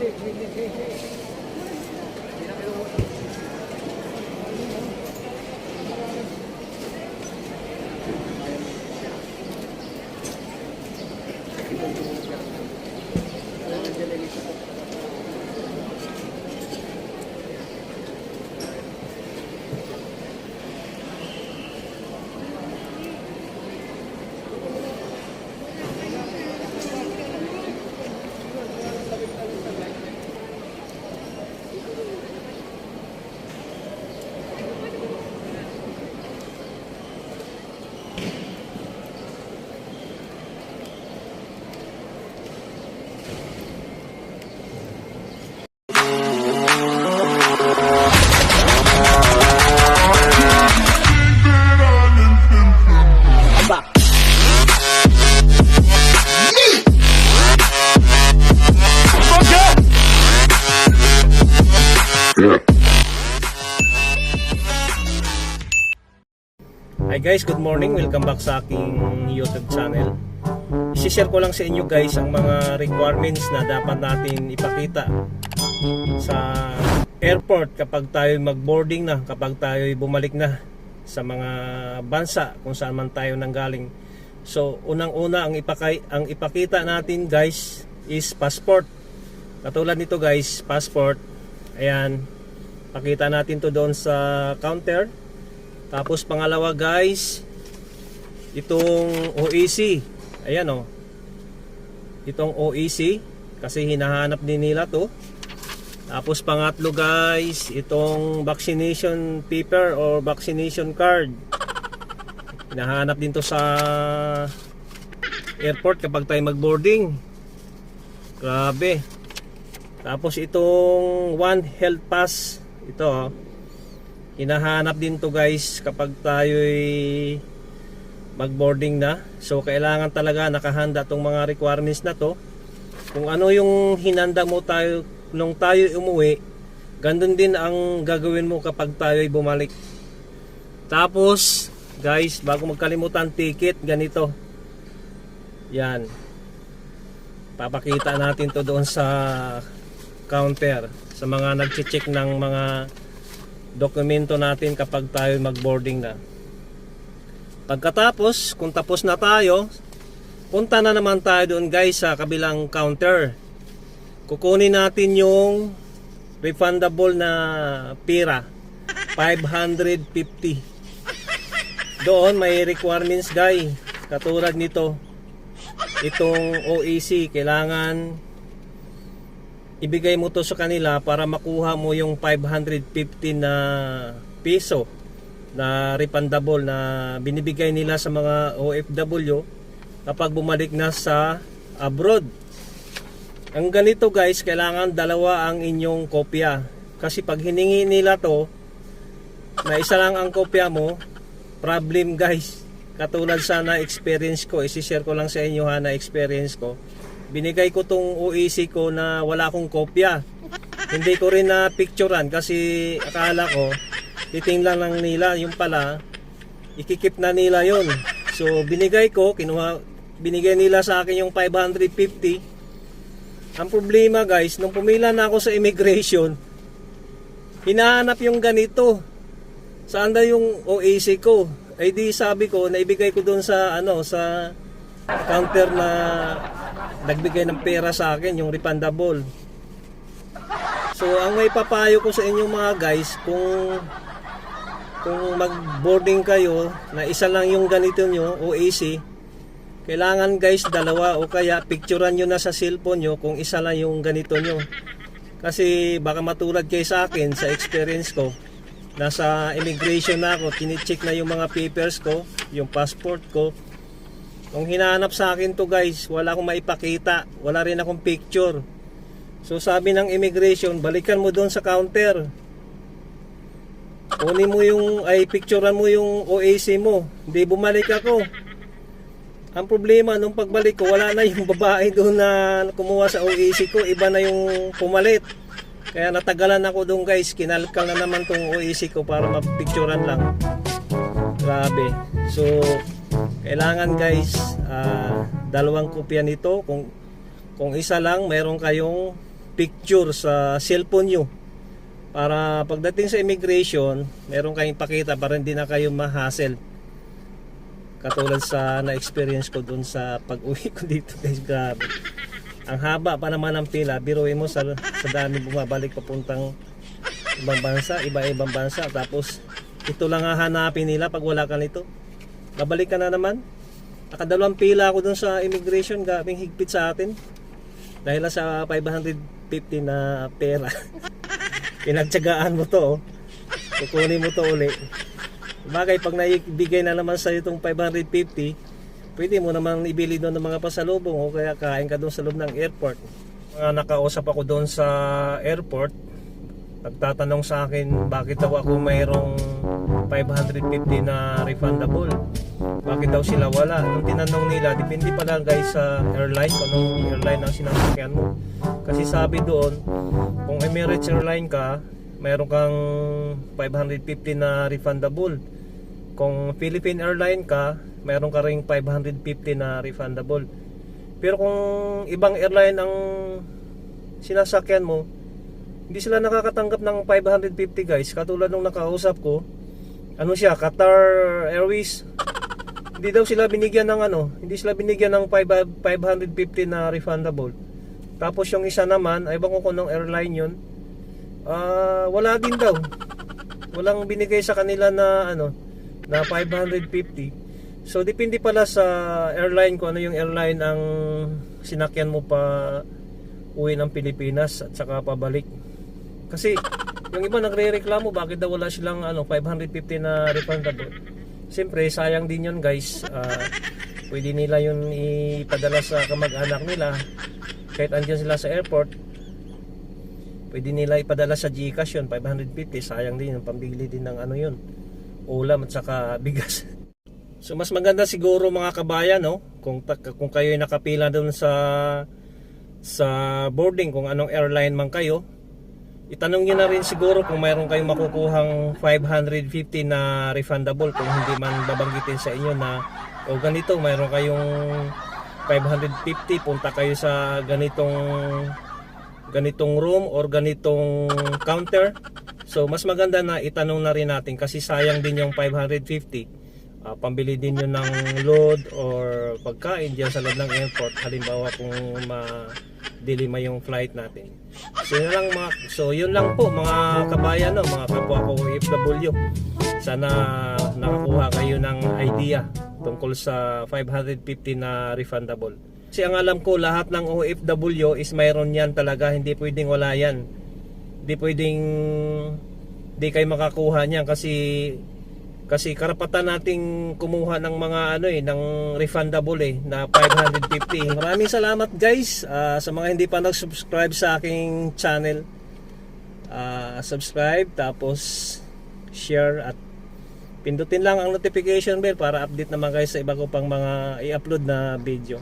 देख लीजिए Hi guys, good morning. Welcome back sa aking YouTube channel. I-share ko lang sa inyo guys ang mga requirements na dapat natin ipakita sa airport kapag tayo mag-boarding na, kapag tayo bumalik na sa mga bansa kung saan man tayo nanggaling. So, unang-una ang ipakay ang ipakita natin guys is passport. Katulad nito guys, passport. Ayan. Pakita natin to doon sa counter. Tapos pangalawa guys, itong OEC. Ayan oh. Itong OEC kasi hinahanap din nila to. Tapos pangatlo guys, itong vaccination paper or vaccination card. Hinahanap din to sa airport kapag tayo mag-boarding. Grabe. Tapos itong One Health Pass, ito oh. Hinahanap din to guys kapag tayo'y mag-boarding na. So kailangan talaga nakahanda tong mga requirements na to. Kung ano yung hinanda mo tayo nung tayo umuwi, gandun din ang gagawin mo kapag tayo'y bumalik. Tapos, guys, bago magkalimutan ticket, ganito. Yan. Papakita natin to doon sa counter sa mga nagche-check ng mga dokumento natin kapag tayo mag-boarding na. Pagkatapos, kung tapos na tayo, punta na naman tayo doon guys sa kabilang counter. Kukunin natin yung refundable na pira. 550. Doon may requirements guys. Katulad nito. Itong OEC, kailangan ibigay mo to sa kanila para makuha mo yung 550 na piso na refundable na binibigay nila sa mga OFW kapag bumalik na sa abroad. Ang ganito guys, kailangan dalawa ang inyong kopya. Kasi pag hiningi nila to, na isa lang ang kopya mo, problem guys. Katulad sa na experience ko, isi-share ko lang sa inyo ha na experience ko. Binigay ko tong OEC ko na wala akong kopya. Hindi ko rin na picturean kasi akala ko titingnan lang nila. Yung pala ikikip na nila yon so binigay ko kinuha binigay nila sa akin yung 550 ang problema guys nung pumila na ako sa immigration hinahanap yung ganito. Saan daw yung OAC ko? Ay di sabi ko naibigay ko doon sa ano sa counter na nagbigay ng pera sa akin yung refundable. So ang may papayo ko sa inyo mga guys kung kung mag-boarding kayo na isa lang yung ganito nyo o AC kailangan guys dalawa o kaya picturean nyo na sa cellphone nyo kung isa lang yung ganito nyo. Kasi baka matulad kayo sa akin sa experience ko nasa immigration na ako tinicheck na yung mga papers ko yung passport ko nung hinahanap sa akin to guys wala akong maipakita wala rin akong picture So sabi ng immigration, balikan mo doon sa counter. Kunin mo yung, ay picturean mo yung OAC mo. Hindi bumalik ako. Ang problema, nung pagbalik ko, wala na yung babae doon na kumuha sa OAC ko. Iba na yung pumalit. Kaya natagalan ako doon guys. Kinalkal na naman tong OAC ko para mapicturean lang. Grabe. So, kailangan guys, ah, dalawang kopya nito. Kung kung isa lang, meron kayong picture sa cellphone nyo. Para pagdating sa immigration meron kayong pakita para hindi na kayo ma-hassle. Katulad sa na-experience ko dun sa pag-uwi ko dito guys grabe. Ang haba pa naman ng pila. Biruin mo sa, sa dami bumabalik papuntang ibang bansa iba-ibang bansa. Tapos ito lang hahanapin nila pag wala ka nito babalik ka na naman. Nakadalawang pila ako dun sa immigration gabing higpit sa atin. Dahil sa 550 na pera. Pinagtsagaan mo to oh. kukunin mo to uli. Bagay pag naibigay na naman sa itong 550 pwede mo naman ibili doon ng mga pasalubong o kaya kain ka doon sa loob ng airport. Mga nakausap ako doon sa airport nagtatanong sa akin bakit daw ako mayroong 550 na refundable. Bakit daw sila wala? Nung tinanong nila depende pala guys sa airline kung anong airline ang sinasakyan mo. Kasi sabi doon kung Emirates airline ka mayroon kang 550 na refundable. Kung Philippine airline ka mayroon ka ring 550 na refundable. Pero kung ibang airline ang sinasakyan mo hindi sila nakakatanggap ng 550 guys. Katulad nung nakausap ko ano siya Qatar Airways? Hindi daw sila binigyan ng ano hindi sila binigyan ng 5 550 na refundable. Tapos yung isa naman ay bang kung anong airline yun? Ah wala din daw. Walang binigay sa kanila na ano na 550 so depende pala sa airline kung ano yung airline ang sinakyan mo pa uwi ng Pilipinas at saka pabalik. Kasi yung iba nagre-reklamo bakit daw wala silang ano 550 na refundable Siyempre, sayang din yun guys. Ah, pwede nila yun ipadala sa kamag-anak nila. Kahit andyan sila sa airport, pwede nila ipadala sa Gcash yun, 550. Sayang din yung pambili din ng ano yun. Ulam at saka bigas. So mas maganda siguro mga kabayan no kung kung kayo ay nakapila doon sa sa boarding kung anong airline man kayo itanong nyo na rin siguro kung mayroon kayong makukuhang 550 na refundable kung hindi man babanggitin sa inyo na o ganito mayroon kayong 550 punta kayo sa ganitong ganitong room or ganitong counter. So mas maganda na itanong na rin natin kasi sayang din yung 550 Ah, pambili din yun ng load or pagkain dyan sa loob ng airport. Halimbawa kung ma-dilima yung flight natin. So yun lang mga so yun lang po mga kabayan no, mga kapwa ko OFW sana nakakuha kayo ng idea tungkol sa 550 na refundable. Kasi ang alam ko lahat ng OFW is mayroon yan talaga. Hindi pwedeng wala yan. Hindi pwedeng di kayo makakuha niyan kasi kasi karapatan nating kumuha ng mga ano eh ng refundable eh na 550. Maraming salamat guys ah, sa mga hindi pa nag-subscribe sa aking channel. Ah, subscribe tapos share at pindutin lang ang notification bell para update naman kayo sa iba ko pang mga i-upload na video.